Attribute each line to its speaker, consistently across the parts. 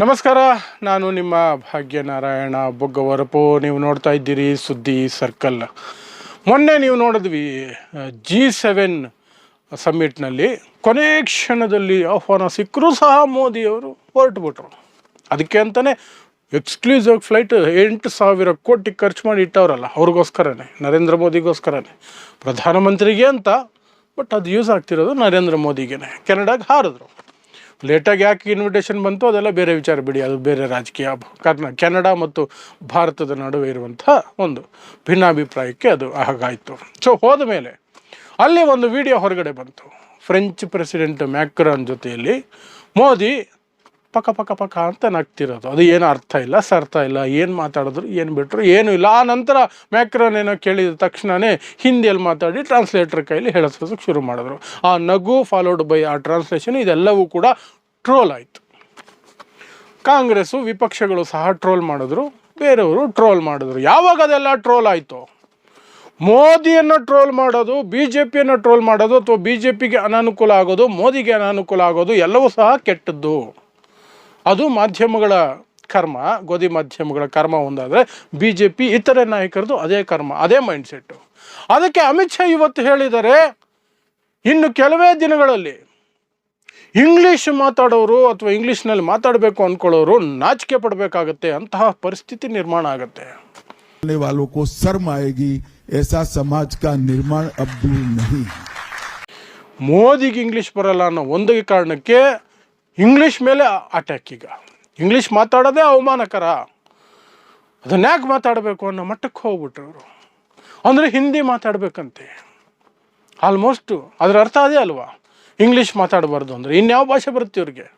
Speaker 1: ನಮಸ್ಕಾರ, ನಾನು ನಿಮ್ಮ ಭಾಗ್ಯನಾರಾಯಣ ಬೊಗ್ಗವರಪು. ನೀವು ನೋಡ್ತಾ ಇದ್ದೀರಿ ಸುದ್ದಿ ಸರ್ಕಲ್. ಮೊನ್ನೆ ನೀವು ನೋಡಿದ್ವಿ ಜಿ ಸೆವೆನ್ ಸಮ್ಮಿಟ್ನಲ್ಲಿ ಕೊನೆ ಕ್ಷಣದಲ್ಲಿ ಆಹ್ವಾನ ಸಿಕ್ಕರೂ ಸಹ ಮೋದಿಯವರು ಹೊರಟುಬಿಟ್ರು. ಅದಕ್ಕೆ ಅಂತಲೇ ಎಕ್ಸ್ಕ್ಲೂಸಿವ್ ಫ್ಲೈಟ್ ಎಂಟು ಸಾವಿರ ಕೋಟಿ ಖರ್ಚು ಮಾಡಿ ಇಟ್ಟವರಲ್ಲ, ಅವ್ರಿಗೋಸ್ಕರನೇ, ನರೇಂದ್ರ ಮೋದಿಗೋಸ್ಕರನೇ. ಪ್ರಧಾನಮಂತ್ರಿಗೆ ಅಂತ, ಬಟ್ ಅದು ಯೂಸ್ ಆಗ್ತಿರೋದು ನರೇಂದ್ರ ಮೋದಿಗೇನೆ. ಕೆನಡಾಗೆ ಹಾರಿದ್ರು. ಲೇಟಾಗಿ ಯಾಕೆ ಇನ್ವಿಟೇಷನ್ ಬಂತು ಅದೆಲ್ಲ ಬೇರೆ ವಿಚಾರ ಬಿಡಿ. ಅದು ಬೇರೆ ರಾಜಕೀಯ ಕಾರಣ. ಕೆನಡಾ ಮತ್ತು ಭಾರತದ ನಡುವೆ ಇರುವಂಥ ಒಂದು ಭಿನ್ನಾಭಿಪ್ರಾಯಕ್ಕೆ ಅದು ಹಾಗಾಯಿತು ಸೊ ಹೋದ ಮೇಲೆ ಅಲ್ಲಿ ಒಂದು ವಿಡಿಯೋ ಹೊರಗಡೆ ಬಂತು. ಫ್ರೆಂಚ್ ಪ್ರೆಸಿಡೆಂಟ್ ಮ್ಯಾಕ್ರಾನ್ ಜೊತೆಯಲ್ಲಿ ಮೋದಿ ಪಕ ಪಕ ಪಕ ಅಂತ ನಗ್ತಿರೋದು. ಅದು ಏನು ಅರ್ಥ ಇಲ್ಲ ಸರ್ಥ ಇಲ್ಲ, ಏನು ಮಾತಾಡಿದ್ರು ಏನು ಬಿಟ್ಟರು ಏನೂ ಇಲ್ಲ. ಆ ನಂತರ ಮ್ಯಾಕ್ರೋನ್ ಏನೋ ಕೇಳಿದ ತಕ್ಷಣವೇ ಹಿಂದಿಯಲ್ಲಿ ಮಾತಾಡಿ ಟ್ರಾನ್ಸ್ಲೇಟರ್ ಕೈಲಿ ಹೇಳಿಸೋದಕ್ಕೆ ಶುರು ಮಾಡಿದ್ರು. ಆ ನಗು ಫಾಲೋಡ್ ಬೈ ಆ ಟ್ರಾನ್ಸ್ಲೇಷನ್ ಇದೆಲ್ಲವೂ ಕೂಡ ಟ್ರೋಲ್ ಆಯಿತು. ಕಾಂಗ್ರೆಸ್ಸು, ವಿಪಕ್ಷಗಳು ಸಹ ಟ್ರೋಲ್ ಮಾಡಿದ್ರು. ಬೇರೆಯವರು ಟ್ರೋಲ್ ಮಾಡಿದ್ರು. ಯಾವಾಗ ಅದೆಲ್ಲ ಟ್ರೋಲ್ ಆಯಿತು? ಮೋದಿಯನ್ನು ಟ್ರೋಲ್ ಮಾಡೋದು ಬಿ ಜೆ ಪಿಯನ್ನು ಟ್ರೋಲ್ ಮಾಡೋದು ಅಥವಾ ಬಿ ಜೆ ಪಿಗೆ ಅನಾನುಕೂಲ ಆಗೋದು, ಮೋದಿಗೆ ಅನಾನುಕೂಲ ಆಗೋದು ಎಲ್ಲವೂ ಸಹ ಕೆಟ್ಟದ್ದು. ಅದು ಮಾಧ್ಯಮಗಳ ಕರ್ಮ ಗೋಧಿ ಮಾಧ್ಯಮಗಳ ಕರ್ಮ ಒಂದಾದರೆ ಬಿ ಜೆ ಪಿ ಇತರೆ ನಾಯಕರದು ಅದೇ ಕರ್ಮ ಅದೇ ಮೈಂಡ್ಸೆಟ್ಟು ಅದಕ್ಕೆ ಅಮಿತ್ ಶಾ ಇವತ್ತು ಹೇಳಿದ್ದಾರೆ ಇನ್ನು ಕೆಲವೇ ದಿನಗಳಲ್ಲಿ ಇಂಗ್ಲೀಷ್ ಮಾತಾಡೋರು ಅಥವಾ ಇಂಗ್ಲೀಷ್ನಲ್ಲಿ ಮಾತಾಡಬೇಕು ಅಂದ್ಕೊಳ್ಳೋರು ನಾಚಿಕೆ ಪಡಬೇಕಾಗತ್ತೆ ಅಂತಹ ಪರಿಸ್ಥಿತಿ ನಿರ್ಮಾಣ ಆಗುತ್ತೆ
Speaker 2: करने वालों को शर्म आएगी ऐसा समाज का निर्माण अब दूर नहीं
Speaker 1: ಮೋದಿಗೆ ಇಂಗ್ಲೀಷ್ ಬರಲ್ಲ ಅನ್ನೋ ಒಂದು ಕಾರಣಕ್ಕೆ ಇಂಗ್ಲೀಷ್ ಮೇಲೆ ಅಟ್ಯಾಕ್ ಈಗ. ಇಂಗ್ಲೀಷ್ ಮಾತಾಡೋದೇ ಅವಮಾನಕರ. ಅದನ್ನ ಯಾಕೆ ಮಾತಾಡಬೇಕು ಅನ್ನೋ ಮಟ್ಟಕ್ಕೆ ಹೋಗ್ಬಿಟ್ರು ಅವರು. ಅಂದರೆ ಹಿಂದಿ ಮಾತಾಡಬೇಕಂತೆ. ಆಲ್ಮೋಸ್ಟು ಅದರ ಅರ್ಥ ಅದೇ ಅಲ್ವಾ? ಇಂಗ್ಲೀಷ್ ಮಾತಾಡಬಾರ್ದು ಅಂದರೆ. ಇನ್ಯಾವ ಭಾಷೆ ಬರುತ್ತೆ ಇವ್ರಿಗೆ?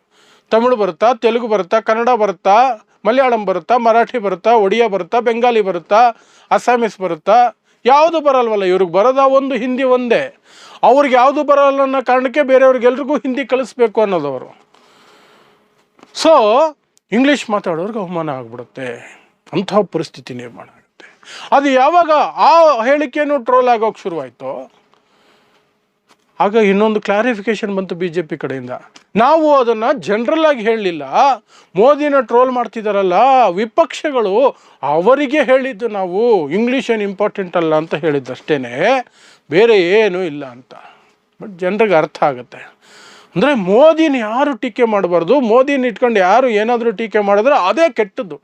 Speaker 1: ತಮಿಳು ಬರುತ್ತಾ, ತೆಲುಗು ಬರುತ್ತಾ, ಕನ್ನಡ ಬರುತ್ತಾ, ಮಲಯಾಳಂ ಬರುತ್ತಾ, ಮರಾಠಿ ಬರುತ್ತಾ, ಒಡಿಯಾ ಬರುತ್ತಾ, ಬೆಂಗಾಲಿ ಬರುತ್ತಾ, ಅಸ್ಸಾಮೀಸ್ ಬರುತ್ತಾ? ಯಾವುದು ಬರಲ್ವಲ್ಲ ಇವ್ರಿಗೆ ಬರೋದ ಒಂದು ಹಿಂದಿ ಒಂದೇ. ಅವ್ರಿಗೆ ಯಾವುದು ಬರಲ್ಲ ಅನ್ನೋ ಕಾರಣಕ್ಕೆ ಬೇರೆಯವ್ರಿಗೆಲ್ರಿಗೂ ಹಿಂದಿ ಕಲಿಸ್ಬೇಕು ಅನ್ನೋದವರು ಸೊ ಇಂಗ್ಲೀಷ್ ಮಾತಾಡೋರ್ಗೆ ಅವಮಾನ ಆಗ್ಬಿಡುತ್ತೆ. ಅಂತ ಪರಿಸ್ಥಿತಿ ನಿರ್ಮಾಣ ಆಗುತ್ತೆ. ಅದು ಯಾವಾಗ ಆ ಹೇಳಿಕೆಯನ್ನು ಟ್ರೋಲ್ ಆಗೋಕೆ ಶುರುವಾಯಿತು, ಆಗ ಇನ್ನೊಂದು ಕ್ಲಾರಿಫಿಕೇಶನ್ ಬಂತು ಬಿ ಜೆ ಪಿ ಕಡೆಯಿಂದ. ನಾವು ಅದನ್ನು ಜನರಲ್ ಆಗಿ ಹೇಳಲಿಲ್ಲ. ಮೋದಿನ ಟ್ರೋಲ್ ಮಾಡ್ತಿದ್ದಾರಲ್ಲ ವಿಪಕ್ಷಗಳು ಅವರಿಗೆ ಹೇಳಿದ್ದು ನಾವು ಇಂಗ್ಲೀಷ್ ಏನು ಇಂಪಾರ್ಟೆಂಟ್ ಅಲ್ಲ ಅಂತ ಹೇಳಿದ್ದಷ್ಟೇ ಬೇರೆ ಏನೂ ಇಲ್ಲ ಅಂತ. ಬಟ್ ಜನರಿಗೆ ಅರ್ಥ ಆಗುತ್ತೆ. ಅಂದರೆ ಮೋದಿನ ಯಾರು ಟೀಕೆ ಮಾಡಬಾರ್ದು? ಮೋದಿನ ಇಟ್ಕೊಂಡು ಯಾರು ಏನಾದರೂ ಟೀಕೆ ಮಾಡಿದ್ರೆ ಅದೇ ಕೆಟ್ಟದ್ದು.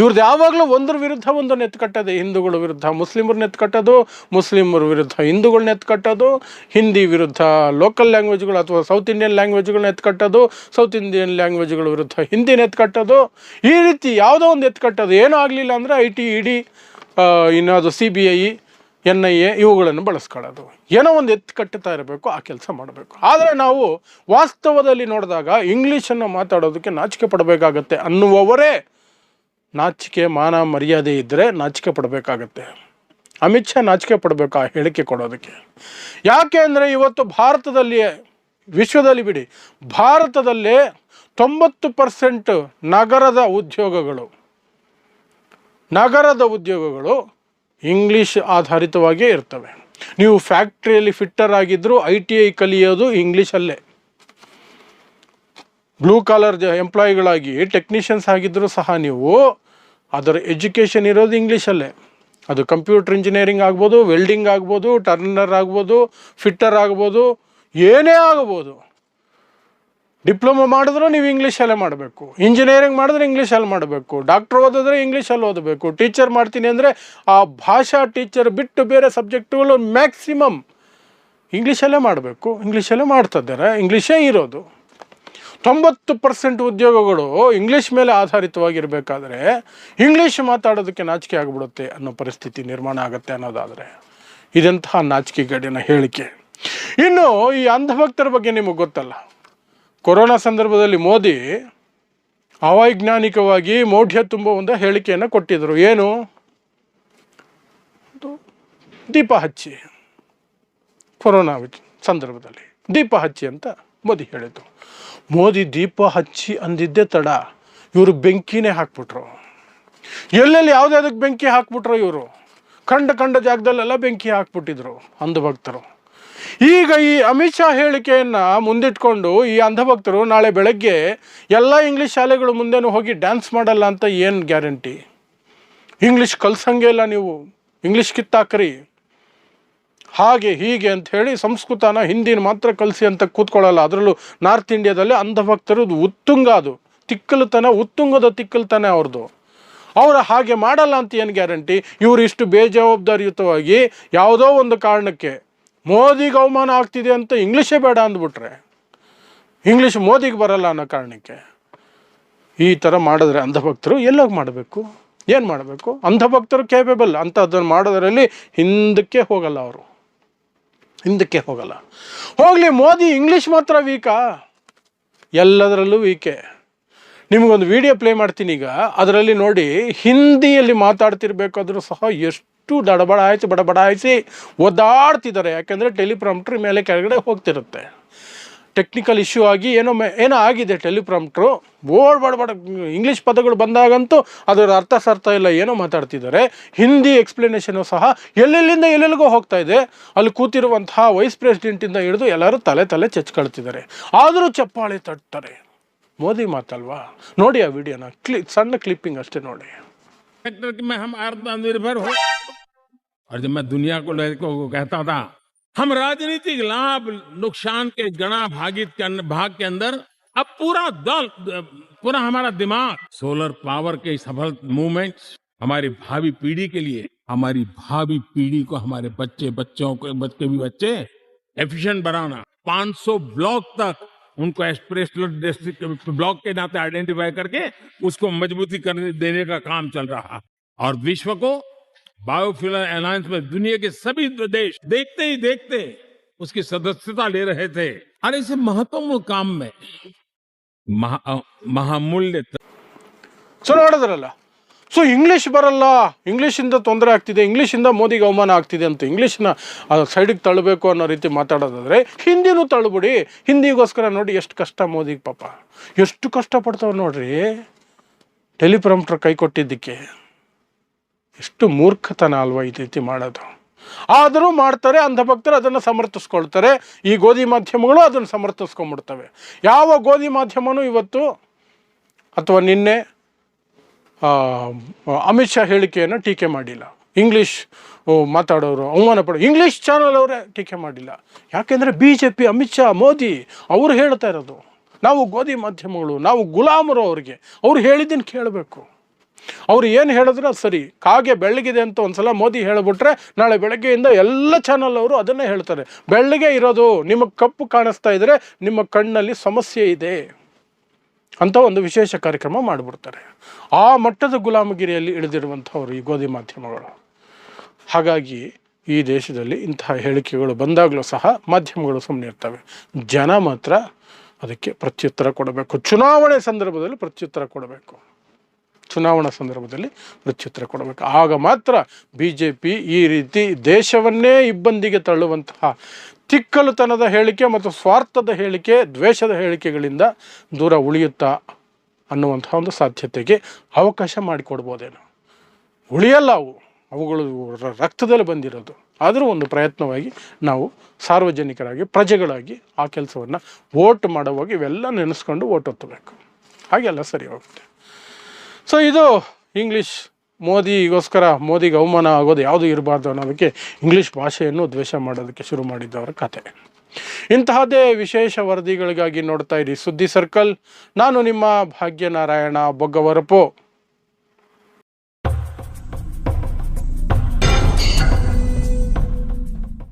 Speaker 1: ಇವ್ರದ್ದು ಯಾವಾಗಲೂ ಒಂದ್ರ ವಿರುದ್ಧ ಒಂದನ್ನು ನೆತ್ಕಟ್ಟದೆ ಹಿಂದೂಗಳ ವಿರುದ್ಧ ಮುಸ್ಲಿಮರನ್ನ ಎತ್ಕಟ್ಟೋದು ಮುಸ್ಲಿಮರ ವಿರುದ್ಧ ಹಿಂದೂಗಳನ್ನ ಎತ್ಕಟ್ಟೋದು ಹಿಂದಿ ವಿರುದ್ಧ ಲೋಕಲ್ ಲ್ಯಾಂಗ್ವೇಜ್ಗಳು ಅಥವಾ ಸೌತ್ ಇಂಡಿಯನ್ ಲ್ಯಾಂಗ್ವೇಜ್ಗಳನ್ನ ಎತ್ಕಟ್ಟೋದು ಸೌತ್ ಇಂಡಿಯನ್ ಲ್ಯಾಂಗ್ವೇಜ್ಗಳ ವಿರುದ್ಧ ಹಿಂದಿನ ಎತ್ಕಟ್ಟೋದು ಈ ರೀತಿ ಯಾವುದೋ ಒಂದು ಎತ್ಕಟ್ಟೋದು ಏನೂ ಆಗಲಿಲ್ಲ ಅಂದರೆ I T E D ಇನ್ನಾವುದು C B I N I A ಇವುಗಳನ್ನು ಬಳಸ್ಕೊಳ್ಳೋದು. ಏನೋ ಒಂದು ಎತ್ತು ಕಟ್ಟುತ್ತಾ ಇರಬೇಕು, ಆ ಕೆಲಸ ಮಾಡಬೇಕು. ಆದರೆ ನಾವು ವಾಸ್ತವದಲ್ಲಿ ನೋಡಿದಾಗ ಇಂಗ್ಲೀಷನ್ನು ಮಾತಾಡೋದಕ್ಕೆ ನಾಚಿಕೆ ಪಡಬೇಕಾಗತ್ತೆ ಅನ್ನುವವರೇ ನಾಚಿಕೆ, ಮಾನ, ಮರ್ಯಾದೆ ಇದ್ದರೆ ನಾಚಿಕೆ ಪಡಬೇಕಾಗತ್ತೆ. ಅಮಿತ್ ಶಾ ನಾಚಿಕೆ ಪಡಬೇಕು ಆ ಹೇಳಿಕೆ ಕೊಡೋದಕ್ಕೆ? ಯಾಕೆ ಅಂದರೆ ಇವತ್ತು ಭಾರತದಲ್ಲಿಯೇ, ವಿಶ್ವದಲ್ಲಿ ಬಿಡಿ, ಭಾರತದಲ್ಲೇ ತೊಂಬತ್ತು ಪರ್ಸೆಂಟ್ ನಗರದ ಉದ್ಯೋಗಗಳು ನಗರದ ಉದ್ಯೋಗಗಳು ಇಂಗ್ಲೀಷ್ ಆಧಾರಿತವಾಗಿಯೇ ಇರ್ತವೆ. ನೀವು ಫ್ಯಾಕ್ಟ್ರಿಯಲ್ಲಿ ಫಿಟ್ಟರ್ ಆಗಿದ್ದರೂ ಐ ಟಿ ಐ ಕಲಿಯೋದು ಇಂಗ್ಲೀಷಲ್ಲೇ. ಬ್ಲೂ ಕಾಲರ್ ಎಂಪ್ಲಾಯಿಗಳಾಗಿ ಟೆಕ್ನಿಷಿಯನ್ಸ್ ಆಗಿದ್ದರೂ ಸಹ ನೀವು ಅದರ ಎಜುಕೇಷನ್ ಇರೋದು ಇಂಗ್ಲೀಷಲ್ಲೇ. ಅದು ಕಂಪ್ಯೂಟರ್ ಇಂಜಿನಿಯರಿಂಗ್ ಆಗ್ಬೋದು, ವೆಲ್ಡಿಂಗ್ ಆಗ್ಬೋದು, ಟರ್ನರ್ ಆಗ್ಬೋದು, ಫಿಟ್ಟರ್ ಆಗ್ಬೋದು, ಏನೇ ಆಗ್ಬೋದು. ಡಿಪ್ಲೊಮಾ ಮಾಡಿದ್ರು ನೀವು ಇಂಗ್ಲೀಷಲ್ಲೇ ಮಾಡಬೇಕು. ಇಂಜಿನಿಯರಿಂಗ್ ಮಾಡಿದ್ರೆ ಇಂಗ್ಲೀಷಲ್ಲಿ ಮಾಡಬೇಕು. ಡಾಕ್ಟ್ರ್ ಓದಿದ್ರೆ ಇಂಗ್ಲೀಷಲ್ಲಿ ಓದಬೇಕು. ಟೀಚರ್ ಮಾಡ್ತೀನಿ ಅಂದರೆ ಆ ಭಾಷಾ ಟೀಚರ್ ಬಿಟ್ಟು ಬೇರೆ ಸಬ್ಜೆಕ್ಟ್ಗಳು ಮ್ಯಾಕ್ಸಿಮಮ್ ಇಂಗ್ಲೀಷಲ್ಲೇ ಮಾಡಬೇಕು. ಇಂಗ್ಲೀಷಲ್ಲೇ ಮಾಡ್ತಿದ್ದಾರೆ. ಇಂಗ್ಲೀಷೇ ಇರೋದು. ತೊಂಬತ್ತು ಪರ್ಸೆಂಟ್ ಉದ್ಯೋಗಗಳು ಇಂಗ್ಲೀಷ್ ಮೇಲೆ ಆಧಾರಿತವಾಗಿರಬೇಕಾದ್ರೆ ಇಂಗ್ಲೀಷ್ ಮಾತಾಡೋದಕ್ಕೆ ನಾಚಿಕೆ ಆಗಿಬಿಡುತ್ತೆ ಅನ್ನೋ ಪರಿಸ್ಥಿತಿ ನಿರ್ಮಾಣ ಆಗುತ್ತೆ ಅನ್ನೋದಾದರೆ. ಇದೆಂತಹ ನಾಚಿಕೆಗೇಡಿನ ಹೇಳಿಕೆ. ಇನ್ನು ಈ ಅಂಧಭಕ್ತರ ಬಗ್ಗೆ ನಿಮಗೆ ಗೊತ್ತಲ್ಲ. ಕೊರೋನಾ ಸಂದರ್ಭದಲ್ಲಿ ಮೋದಿ ಅವೈಜ್ಞಾನಿಕವಾಗಿ ಮೌಢ್ಯ ತುಂಬ ಒಂದು ಹೇಳಿಕೆಯನ್ನು ಕೊಟ್ಟಿದ್ದರು ಏನು? ದೀಪ ಹಚ್ಚಿ. ಕೊರೋನಾ ಸಂದರ್ಭದಲ್ಲಿ ದೀಪ ಹಚ್ಚಿ ಅಂತ ಮೋದಿ ಹೇಳಿದರು. ಮೋದಿ ದೀಪ ಹಚ್ಚಿ ಅಂದಿದ್ದೇ ತಡ. ಇವರು ಬೆಂಕಿನೇ ಹಾಕ್ಬಿಟ್ರು. ಎಲ್ಲೆಲ್ಲಿ ಯಾವುದ್ಯಾವ್ದಕ್ಕೆ ಬೆಂಕಿ ಹಾಕ್ಬಿಟ್ರು ಇವರು? ಕಂಡ ಕಂಡ ಜಾಗದಲ್ಲೆಲ್ಲ ಬೆಂಕಿ ಹಾಕ್ಬಿಟ್ಟಿದ್ರು ಅಂಧಭಕ್ತರು. ಈಗ ಈ ಅಮಿತ್ ಶಾ ಹೇಳಿಕೆಯನ್ನು ಮುಂದಿಟ್ಕೊಂಡು ಈ ಅಂಧಭಕ್ತರು ನಾಳೆ ಬೆಳಗ್ಗೆ ಎಲ್ಲ ಇಂಗ್ಲೀಷ್ ಶಾಲೆಗಳು ಮುಂದೆನೂ ಹೋಗಿ ಡ್ಯಾನ್ಸ್ ಮಾಡಲ್ಲ ಅಂತ ಏನು ಗ್ಯಾರಂಟಿ? ಇಂಗ್ಲೀಷ್ ಕಲ್ಸಂಗೆ ಇಲ್ಲ ನೀವು. ಇಂಗ್ಲೀಷ್ ಕಿತ್ತಾಕ್ರಿ. ಹಾಗೆ ಹೀಗೆ ಅಂತ ಹೇಳಿ ಸಂಸ್ಕೃತನ ಹಿಂದಿನ ಮಾತ್ರ ಕಲಿಸಿ ಅಂತ ಕೂತ್ಕೊಳ್ಳಲ್ಲ. ಅದರಲ್ಲೂ ನಾರ್ತ್ ಇಂಡಿಯಾದಲ್ಲಿ ಅಂಧಭಕ್ತರು ಉತ್ತುಂಗ ಅದು. ತಿಕ್ಕಲುತನ, ಉತ್ತುಂಗದ ತಿಕ್ಕಲ್ತನ ಅವ್ರದ್ದು ಅವರ ಹಾಗೆ ಮಾಡಲ್ಲ ಅಂತ ಏನು ಗ್ಯಾರಂಟಿ? ಇವರು ಇಷ್ಟು ಬೇಜವಾಬ್ದಾರಿಯುತವಾಗಿ ಯಾವುದೋ ಒಂದು ಕಾರಣಕ್ಕೆ ಮೋದಿಗೆ ಅವಮಾನ ಆಗ್ತಿದೆ ಅಂತ ಇಂಗ್ಲೀಷೇ ಬೇಡ ಅಂದ್ಬಿಟ್ರೆ, ಇಂಗ್ಲೀಷ್ ಮೋದಿಗೆ ಬರಲ್ಲ ಅನ್ನೋ ಕಾರಣಕ್ಕೆ ಈ ಥರ ಮಾಡಿದ್ರೆ ಅಂಧಭಕ್ತರು ಎಲ್ಲೋಗಿ ಮಾಡಬೇಕು? ಏನು ಮಾಡಬೇಕು? ಅಂಧಭಕ್ತರು ಕೇಪೇಬಲ್ ಅಂತ ಅದನ್ನು ಮಾಡೋದರಲ್ಲಿ ಹಿಂದಕ್ಕೆ ಹೋಗಲ್ಲ ಅವರು. ಹಿಂದಕ್ಕೆ ಹೋಗಲ್ಲ. ಹೋಗಲಿ, ಮೋದಿ ಇಂಗ್ಲೀಷ್ ಮಾತ್ರ ವೀಕಾ ಎಲ್ಲದರಲ್ಲೂ ವೀಕೆ ನಿಮಗೊಂದು ವಿಡಿಯೋ ಪ್ಲೇ ಮಾಡ್ತೀನಿ ಈಗ. ಅದರಲ್ಲಿ ನೋಡಿ ಹಿಂದಿಯಲ್ಲಿ ಮಾತಾಡ್ತಿರ್ಬೇಕಾದ್ರೂ ಸಹ ಎಷ್ಟು ದಡಬಡಾಯಿಸಿ ಬಡಬಡಾಯಿಸಿ ಒದ್ದಾಡ್ತಿದ್ದಾರೆ. ಯಾಕೆಂದರೆ ಟೆಲಿಪ್ರಾಮ್ಟ್ರ್ ಮೇಲೆ ಕೆಳಗಡೆ ಹೋಗ್ತಿರುತ್ತೆ. ಟೆಕ್ನಿಕಲ್ ಇಶ್ಯೂ ಆಗಿ ಏನೋ ಏನೋ ಆಗಿದೆ ಟೆಲಿಪ್ರಾಮ್ಟ್ರು ಓಡ್ ಬಡ ಬಡ ಇಂಗ್ಲೀಷ್ ಪದಗಳು ಬಂದಾಗಂತೂ ಅದರ ಅರ್ಥ ಸರ್ಥ ಇಲ್ಲ, ಏನೋ ಮಾತಾಡ್ತಿದ್ದಾರೆ. ಹಿಂದಿ ಎಕ್ಸ್ಪ್ಲನೇಷನು ಸಹ ಎಲ್ಲೆಲ್ಲಿಂದ ಎಲ್ಲೆಲ್ಲಿಗೋ ಹೋಗ್ತಾ ಇದೆ. ಅಲ್ಲಿ ಕೂತಿರುವಂತಹ ವೈಸ್ ಪ್ರೆಸಿಡೆಂಟಿಂದ ಹಿಡಿದು ಎಲ್ಲರೂ ತಲೆ ತಲೆ ಚೆಚ್ಕೊಳ್ತಿದ್ದಾರೆ. ಆದರೂ ಚಪ್ಪಾಳೆ ತಟ್ತಾರೆ. ಮೋದಿ ಮಾತಲ್ವಾ? ನೋಡಿ ಆ ವಿಡಿಯೋನ ಕ್ಲಿ, ಸಣ್ಣ ಕ್ಲಿಪ್ಪಿಂಗ್ ಅಷ್ಟೇ ನೋಡಿ.
Speaker 3: सेक्टर में हम आत्मनिर्भर हो। और जब मैं दुनिया को को कहता था, हम राजनीतिक लाभ, नुकसान के गणा भागित भाग के अंदर अब पूरा दल, पूरा हमारा दिमाग सोलर पावर के सफल मूवमेंट हमारी भावी पीढ़ी के लिए, हमारी भावी पीढ़ी को, हमारे बच्चे, बच्चों को, बच्चे भी बच्चे एफिशिएंट बनाना 500 ब्लॉक तक उनको एक्सप्रेशनल डिस्ट्रिक्ट ब्लॉक के नाते आइडेंटिफाई करके उसको मजबूती करने देने का काम चल रहा है और विश्व को बायोफ्यूल अलायंस में दुनिया के सभी देश देखते ही देखते उसकी सदस्यता ले रहे थे और इस महत्वपूर्ण काम में महा, अ, महामूल्य
Speaker 1: ಸೊ ನೋಡಿದ್ರಲ್ಲ ಸೊ ಇಂಗ್ಲೀಷ್ ಬರಲ್ಲ. ಇಂಗ್ಲೀಷಿಂದ ತೊಂದರೆ ಆಗ್ತಿದೆ. ಇಂಗ್ಲೀಷಿಂದ ಮೋದಿಗೆ ಅವಮಾನ ಆಗ್ತಿದೆ ಅಂತ ಇಂಗ್ಲೀಷ್ನ ಸೈಡಿಗೆ ತಳ್ಳಬೇಕು ಅನ್ನೋ ರೀತಿ ಮಾತಾಡೋದಾದ್ರೆ ಹಿಂದಿನೂ ತಳ್ಳುಬಿಡಿ. ಹಿಂದಿಗೋಸ್ಕರ ನೋಡಿ ಎಷ್ಟು ಕಷ್ಟ ಮೋದಿಗೆ ಪಾಪ. ಎಷ್ಟು ಕಷ್ಟಪಡ್ತಾವೆ ನೋಡ್ರಿ. ಟೆಲಿಪ್ರಾಂಪ್ಟರ್ ಕೈ ಕೊಟ್ಟಿದ್ದಕ್ಕೆ ಎಷ್ಟು ಮೂರ್ಖತನ ಅಲ್ವಾ ಈ ರೀತಿ ಮಾಡೋದು. ಆದರೂ ಮಾಡ್ತಾರೆ, ಅಂಧಭಕ್ತರು ಅದನ್ನು ಸಮರ್ಥಿಸ್ಕೊಳ್ತಾರೆ. ಈ ಗೋಧಿ ಮಾಧ್ಯಮಗಳು ಅದನ್ನು ಸಮರ್ಥಿಸ್ಕೊಂಡ್ಬಿಡ್ತವೆ. ಯಾವ ಗೋಧಿ ಮಾಧ್ಯಮನೂ ಇವತ್ತು ಅಥವಾ ನಿನ್ನೆ ಅಮಿತ್ ಶಾ ಹೇಳಿಕೆಯನ್ನು ಟೀಕೆ ಮಾಡಿಲ್ಲ. ಇಂಗ್ಲೀಷ್ ಮಾತಾಡೋರು ಅವಮಾನ ಪಡೋ, ಇಂಗ್ಲೀಷ್ ಚಾನಲ್ ಅವರೇ ಟೀಕೆ ಮಾಡಿಲ್ಲ. ಯಾಕೆಂದರೆ B J P Amit Shah, Modi ಅವರು ಹೇಳ್ತಾ ಇರೋದು. ನಾವು ಗೋಧಿ ಮಾಧ್ಯಮಗಳು, ನಾವು ಗುಲಾಮರು ಅವ್ರಿಗೆ, ಅವ್ರು ಹೇಳಿದ್ದನ್ನು ಕೇಳಬೇಕು. ಅವ್ರು ಏನು ಹೇಳಿದ್ರೆ ಸರಿ. ಕಾಗೆ ಬೆಳಗಿದೆ ಅಂತ ಒಂದ್ಸಲ ಮೋದಿ ಹೇಳಿಬಿಟ್ರೆ ನಾಳೆ ಬೆಳಗ್ಗೆಯಿಂದ ಎಲ್ಲ ಚಾನಲ್ ಅವರು ಅದನ್ನೇ ಹೇಳ್ತಾರೆ. ಬೆಳ್ಳಗೆ ಇರೋದು ನಿಮಗೆ ಕಪ್ಪು ಕಾಣಿಸ್ತಾ ಇದ್ದರೆ ನಿಮ್ಮ ಕಣ್ಣಲ್ಲಿ ಸಮಸ್ಯೆ ಇದೆ. ಅಂತ ಒಂದು ವಿಶೇಷ ಕಾರ್ಯಕ್ರಮ ಮಾಡಿಬಿಡ್ತಾರೆ. ಆ ಮಟ್ಟದ ಗುಲಾಮಗಿರಿಯಲ್ಲಿ ಇಳಿದಿರುವಂಥವ್ರು ಈ ಗೋಧಿ ಮಾಧ್ಯಮಗಳು. ಹಾಗಾಗಿ ಈ ದೇಶದಲ್ಲಿ ಇಂತಹ ಹೇಳಿಕೆಗಳು ಬಂದಾಗಲೂ ಸಹ ಮಾಧ್ಯಮಗಳು ಸುಮ್ಮನೆ ಇರ್ತವೆ. ಜನ ಮಾತ್ರ ಅದಕ್ಕೆ ಪ್ರತ್ಯುತ್ತರ ಕೊಡಬೇಕು. ಚುನಾವಣೆ ಸಂದರ್ಭದಲ್ಲಿ ಪ್ರತ್ಯುತ್ತರ ಕೊಡಬೇಕು. ಚುನಾವಣಾ ಸಂದರ್ಭದಲ್ಲಿ ಪ್ರತ್ಯುತ್ತರ ಕೊಡಬೇಕು. ಆಗ ಮಾತ್ರ ಬಿ ಜೆ ಪಿ ಈ ರೀತಿ ದೇಶವನ್ನೇ ಇಬ್ಬಂದಿಗೆ ತಳ್ಳುವಂತಹ ತಿಕ್ಕಲುತನದ ಹೇಳಿಕೆ ಮತ್ತು ಸ್ವಾರ್ಥದ ಹೇಳಿಕೆ, ದ್ವೇಷದ ಹೇಳಿಕೆಗಳಿಂದ ದೂರ ಉಳಿಯುತ್ತಾ ಅನ್ನುವಂತಹ ಒಂದು ಸಾಧ್ಯತೆಗೆ ಅವಕಾಶ ಮಾಡಿಕೊಡ್ಬೋದೇನು. ಉಳಿಯಲ್ಲ ಅವು. ಅವುಗಳು ರಕ್ತದಲ್ಲಿ ಬಂದಿರೋದು. ಆದರೂ ಒಂದು ಪ್ರಯತ್ನವಾಗಿ ನಾವು ಸಾರ್ವಜನಿಕರಾಗಿ, ಪ್ರಜೆಗಳಾಗಿ ಆ ಕೆಲಸವನ್ನು ವೋಟ್ ಮಾಡುವಾಗ ಇವೆಲ್ಲ ನೆನೆಸ್ಕೊಂಡು ವೋಟ್ ಒತ್ತಬೇಕು. ಹಾಗೆಲ್ಲ ಸರಿ ಹೋಗುತ್ತೆ. ಸೊ ಇದು ಇಂಗ್ಲೀಷ್ ಮೋದಿಗೋಸ್ಕರ, ಮೋದಿಗೆ ಅವಮಾನ ಆಗೋದು ಯಾವುದು ಇರಬಾರ್ದು ಅನ್ನೋದಕ್ಕೆ ಇಂಗ್ಲೀಷ್ ಭಾಷೆಯನ್ನು ದ್ವೇಷ ಮಾಡೋದಕ್ಕೆ ಶುರು ಮಾಡಿದ್ದವರ ಕತೆ. ಇಂತಹದ್ದೇ ವಿಶೇಷ ವರದಿಗಳಿಗಾಗಿ ನೋಡ್ತಾ ಇರಿ ಸುದ್ದಿ ಸರ್ಕಲ್. ನಾನು ನಿಮ್ಮ ಭಾಗ್ಯನಾರಾಯಣ ಬೊಗ್ಗವರಪು.